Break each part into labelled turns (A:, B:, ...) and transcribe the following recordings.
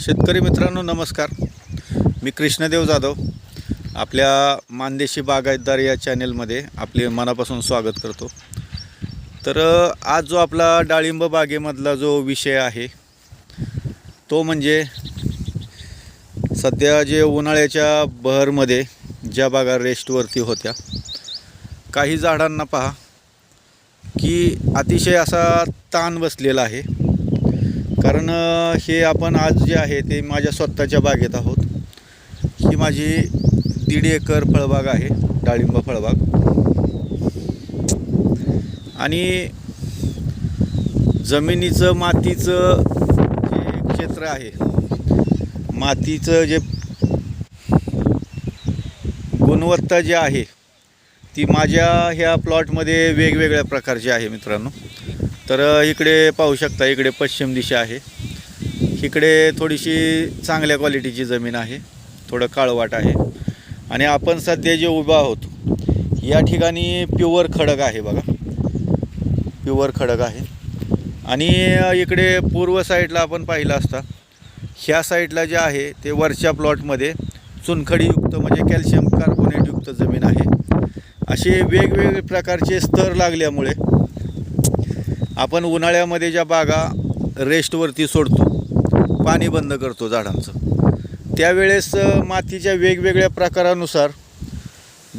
A: शेतकरी मित्रांनो नमस्कार. मी कृष्णदेव जाधव. आपल्या मानदेशी बागायतदार या चॅनेलमध्ये आपले मनापासून स्वागत करतो. तर आज जो आपला डाळिंब बागेमधला जो विषय आहे तो म्हणजे सध्या जे उन्हाळ्याच्या बहरमध्ये ज्या बागा रेस्टवरती होत्या काही झाडांना पहा की अतिशय असा ताण बसलेला आहे. हे आपण आज जे आहे ते माझ्या स्वतःच्या बागेत आहोत. ही माझी दीड एकर फळबाग आहे डाळिंब फळबाग. आणि जमिनीचं मातीचं जे क्षेत्र आहे मातीचं जे गुणवत्ता जे आहे ती माझ्या ह्या प्लॉटमध्ये वेगवेगळ्या प्रकारची आहे मित्रांनो. तर इकडे पाहू शकता इकडे पश्चिम दिशा आहे. इकडे थोडीशी चांगल्या क्वालिटीची जमीन आहे. थोडं काळवाट आहे. आणि आपण सध्या जे उभं आहोत या ठिकाणी प्युअर खडक आहे बघा. प्युअर खडक आहे. आणि इकडे पूर्व साईडला आपण पाहिलं असता ह्या साईडला जे आहे ते वरच्या प्लॉटमध्ये चुनखडीयुक्त म्हणजे कॅल्शियम कार्बोनेटयुक्त जमीन आहे. असे वेगवेगळे प्रकारचे स्तर लागल्यामुळे आपण उन्हाळ्यामध्ये ज्या बागा रेस्टवरती सोडतो पाणी बंद करतो झाडांचं त्यावेळेस मातीच्या वेगवेगळ्या प्रकारानुसार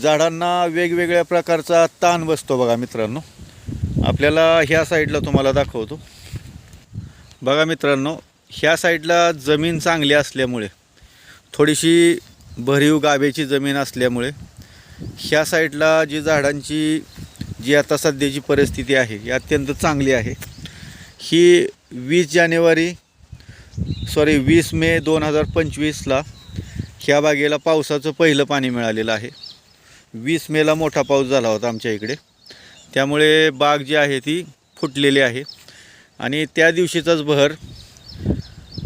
A: झाडांना वेगवेगळ्या प्रकारचा ताण बसतो बघा मित्रांनो. आपल्याला ह्या साईडला तुम्हाला दाखवतो. बघा मित्रांनो ह्या साईडला जमीन चांगली असल्यामुळे थोडीशी भरीव गाभेची जमीन असल्यामुळे ह्या साईडला जी झाडांची जी आता सध्याची परिस्थिती आहे ही अत्यंत चांगली आहे. ही वीस जानेवारी सॉरी वीस मे दोन हजार पंचवीसला ह्या बागेला पावसाचं पहिलं पाणी मिळालेलं आहे. वीस मेला मोठा पाऊस झाला होता आमच्या इकडे. त्यामुळे बाग जी आहे ती फुटलेली आहे. आणि त्या दिवशीचाच बहर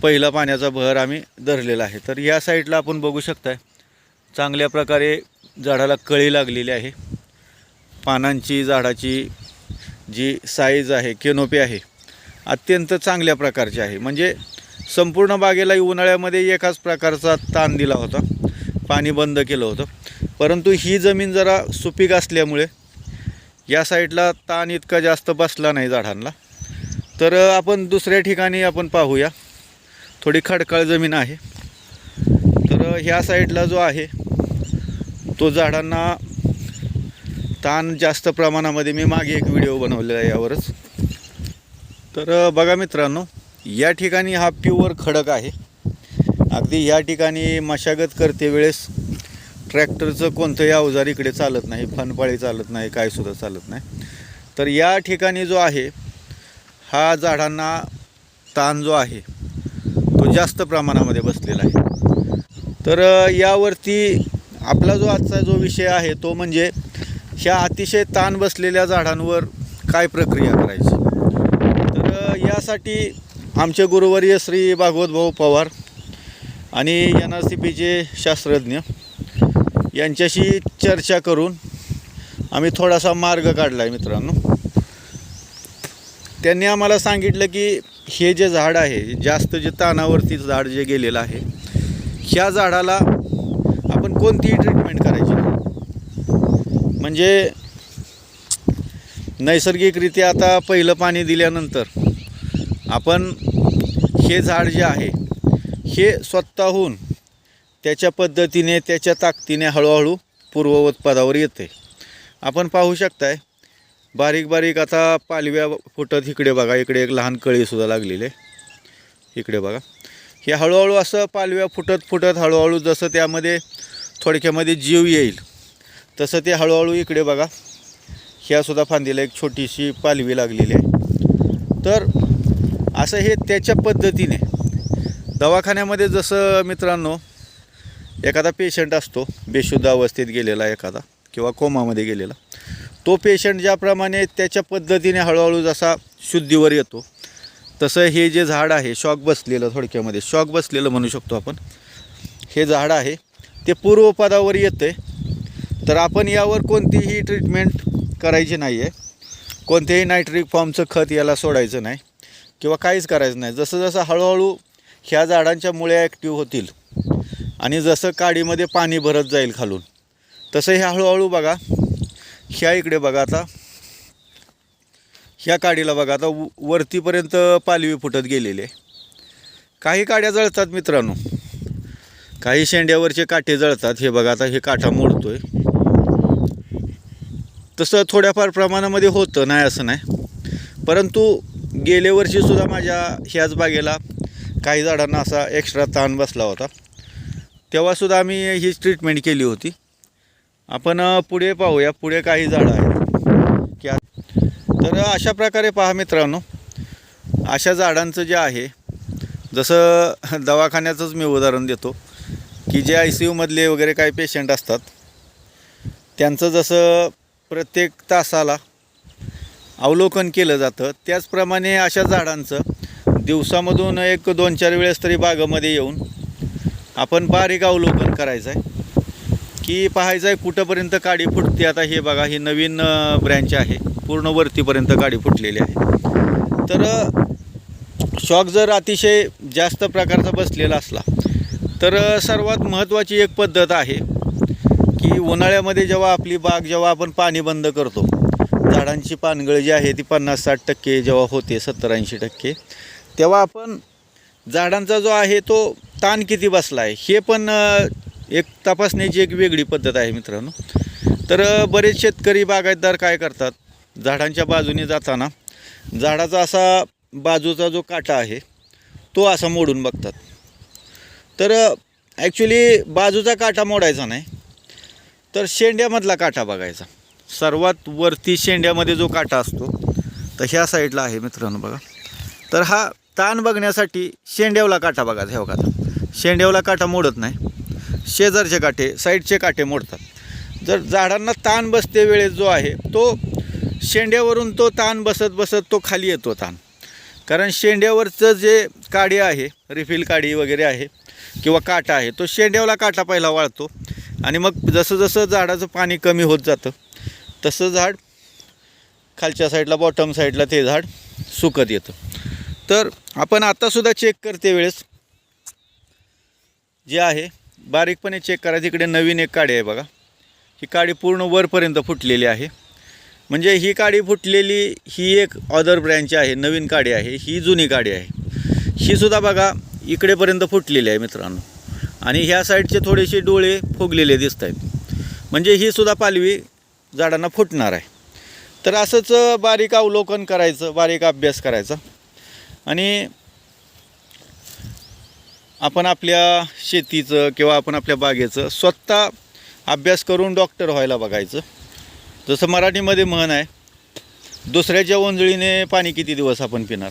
A: पहिला पाण्याचा बहर आम्ही धरलेला आहे. तर या साईडला आपण बघू शकताय चांगल्या प्रकारे झाडाला कळी लागलेली आहे. पानांची झाडाची जी साईज आहे केनोपी आहे अत्यंत चांगल्या प्रकारची आहे. म्हणजे संपूर्ण बागेलाही उन्हाळ्यामध्ये एकाच प्रकारचा ताण दिला होता. पाणी बंद केलं होतं. परंतु ही जमीन जरा सुपीक असल्यामुळे या साईडला ताण इतका जास्त बसला नाही झाडांना. तर आपण दुसऱ्या ठिकाणी आपण पाहूया. थोडी खडकाळ जमीन आहे. तर ह्या साईडला जो आहे तो झाडांना ताण जास्त प्रमाणामध्ये मी मागे एक व्हिडिओ बनवलेला आहे यावरच. तर बघा मित्रांनो या ठिकाणी हा प्युअर खडक आहे. अगदी या ठिकाणी मशागत करते वेळेस ट्रॅक्टरचं कोणतंही अवजार इकडे चालत नाही फनपाळी चालत नाही काय सुद्धा चालत नाही. तर या ठिकाणी जो आहे हा झाडांना ताण जो आहे तो जास्त प्रमाणामध्ये बसलेला आहे. तर यावरती आपला जो आजचा जो विषय आहे तो म्हणजे ह्या अतिशय ताण बसलेल्या झाडांवर काय प्रक्रिया करायची? तर यासाठी आमचे गुरुवर्य श्री भागवत भाऊ पवार आणि एन आर सी पीचे शास्त्रज्ञ यांच्याशी चर्चा करून आम्ही थोडासा मार्ग काढला आहे मित्रांनो. त्यांनी आम्हाला सांगितलं की हे जे झाड आहे जास्त जे तानावरती झाड जे गेलेलं आहे ह्या झाडाला कोणतीही ट्रीटमेंट करायची म्हणजे नैसर्गिकरित्या आता पहिलं पाणी दिल्यानंतर आपण हे झाड जे आहे हे स्वतःहून त्याच्या पद्धतीने त्याच्या ताकदीने हळूहळू पूर्ववत पदावर येते. आपण पाहू शकताय बारीक बारीक आता पालव्या फुटत इकडे बघा इकडे एक लहान कळीसुद्धा लागलेली आहे. इकडे बघा. हे हळूहळू असं पालव्या फुटत फुटत हळूहळू जसं त्यामध्ये थोडक्यामध्ये जीव येईल. तसं ते हळूहळू इकडे बघा. ह्यासुद्धा फांदीला एक छोटीशी पालवी लागलेली आहे. तर असं हे त्याच्या पद्धतीने दवाखान्यामध्ये जसं मित्रांनो एखादा पेशंट असतो बेशुद्ध अवस्थेत गेलेला एखादा किंवा कोमामध्ये गेलेला तो पेशंट ज्याप्रमाणे त्याच्या पद्धतीने हळूहळू जसा शुद्धीवर येतो तसं हे जे झाड आहे शॉक बसलेलं थोडक्यामध्ये शॉक बसलेलं म्हणू शकतो आपण. हे झाड आहे ते पूर्वपदावर येतं आहे तर आपण यावर कोणतीही ट्रीटमेंट करायची नाही आहे कोणत्याही नायट्रिक फॉर्मचं खत याला सोडायचं नाही किंवा काहीच करायचं नाही. जसं जसं हळूहळू ह्या झाडांच्या मुळ्या ॲक्टिव्ह होतील आणि जसं काडीमध्ये पाणी भरत जाईल खालून तसं हे हळूहळू बघा. ह्या इकडे बघा आता. ह्या काडीला बघा आता व- वरतीपर्यंत पालवी फुटत गेलेली आहे. काही काड्या जळतात मित्रांनो. काही शेंड्यावरचे काटे जळतात. हे बघा आता हे काठा मोडतोय. तसं थोड्याफार प्रमाणामध्ये होतं नाही असं नाही. परंतु गेल्या वर्षीसुद्धा माझ्या ह्याच बागेला काही झाडांना असा एक्स्ट्रा ताण बसला होता. तेव्हासुद्धा आम्ही हीच ट्रीटमेंट केली होती. आपण पुढे पाहूया पुढे काही झाडं आहेत. की तर अशा प्रकारे पहा मित्रांनो अशा झाडांचं जे आहे जसं दवाखान्याचंच मी उदाहरण देतो. की जे आय सी यूमधले वगैरे काही पेशंट असतात त्यांचं जसं प्रत्येक तासाला अवलोकन केलं जातं त्याचप्रमाणे अशा झाडांचं दिवसामधून एक दोन चार वेळेस तरी बागामध्ये येऊन आपण बारीक अवलोकन करायचं आहे की पाहायचं आहे कुठंपर्यंत काडी फुटते आता हे बघा ही नवीन ब्रँच आहे पूर्ण वरतीपर्यंत काडी फुटलेली आहे. तर शॉक जर अतिशय जास्त प्रकारचा बसलेला असला तर सर्वात महत्त्वाची एक पद्धत आहे की उन्हाळ्यामध्ये जेव्हा आपली बाग जेव्हा आपण पाणी बंद करतो झाडांची पानगळ जी आहे ती पन्नास साठ टक्के जेव्हा होते सत्तर ऐंशी टक्के तेव्हा आपण झाडांचा जो आहे तो ताण किती बसला आहे हे पण एक तपासण्याची एक वेगळी पद्धत आहे मित्रांनो. तर बरेच शेतकरी बागायतदार काय करतात झाडांच्या बाजूने जाताना झाडाचा असा बाजूचा जो काटा आहे तो असा मोडून बघतात. तर ॲक्च्युली बाजूचा काटा मोडायचा नाही. तर शेंड्यामधला काटा बघायचा. सर्वात वरती शेंड्यामध्ये जो काटा असतो तर ह्या साईडला आहे मित्रांनो बघा. तर हा ताण बघण्यासाठी शेंड्यावला काटा बघा ह्या बघा शेंड्यावला काटा मोडत नाही. शेजारचे काटे साईडचे काटे मोडतात. जर झाडांना ताण बसते वेळेस जो आहे तो शेंड्यावरून तो ताण बसत बसत तो खाली येतो ताण. कारण शेंड्यावरचं जे काडी आहे रिफिल काडी वगैरे आहे किंवा काटा आहे तो शेंड्यावला काटा पहिला वाळतो. आणि मग जसं जसं झाडाचं पाणी कमी होत जातं तसं झाड खालच्या साईडला बॉटम साईडला ते झाड सुकत येतं. तर आपण आत्तासुद्धा चेक करते वेळेस. जे आहे बारीकपणे चेक करा. तिकडे नवीन एक काडी आहे बघा. ही काडी पूर्ण वरपर्यंत फुटलेली आहे. म्हणजे ही काडी फुटलेली ही एक ऑदर ब्रँच आहे नवीन काडी आहे. ही जुनी काडी आहे. ही सुद्धा बघा इकडेपर्यंत फुटलेले आहे मित्रांनो. आणि ह्या साईडचे थोडेसे डोळे फुगलेले दिसत आहेत. म्हणजे ही सुद्धा पालवी झाडांना फुटणार आहे. तर असंच बारीक अवलोकन करायचं बारीक अभ्यास करायचा. आणि आपण आपल्या शेतीचं किंवा आपण आपल्या बागेचं स्वतः अभ्यास करून डॉक्टर व्हायला बघायचं. जसं मराठीमध्ये म्हण आहे दुसऱ्याच्या ओंजळीने पाणी किती दिवस आपण पिणार?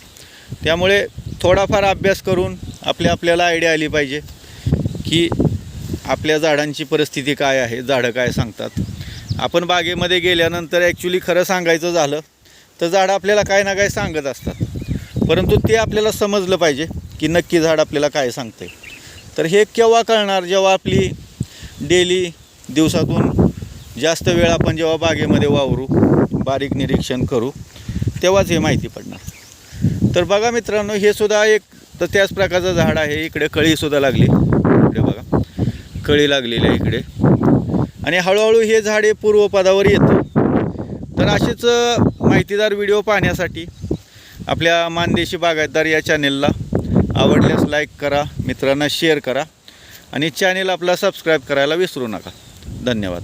A: त्यामुळे थोडाफार अभ्यास करून आपल्या आपल्याला आयडिया आली पाहिजे की आपल्या झाडांची परिस्थिती काय आहे झाडं काय सांगतात. आपण बागेमध्ये गेल्यानंतर ॲक्च्युली खरं सांगायचं झालं तर झाडं आपल्याला काय ना काय सांगत असतात. परंतु ते आपल्याला समजलं पाहिजे की नक्की झाड आपल्याला काय सांगते तर हे केव्हा कळणार? जेव्हा आपली डेली दिवसातून जास्त वेळ आपण जेव्हा बागेमध्ये वावरू बारीक निरीक्षण करू तेव्हाच हे माहिती पडणार. तर बघा मित्रांनो हे सुद्धा एक तर त्याच प्रकारचं झाड आहे. इकडे कळीसुद्धा लागली. इकडे बघा. कळी लागलेली आहे इकडे. आणि हळूहळू हे झाड हे पूर्वपदावर येतं. तर असेच माहितीदार व्हिडिओ पाहण्यासाठी आपल्या मानदेशी बागायतदार या चॅनेलला आवडल्यास लाईक करा मित्रांना शेअर करा आणि चॅनेल आपला सबस्क्राईब करायला विसरू नका. धन्यवाद.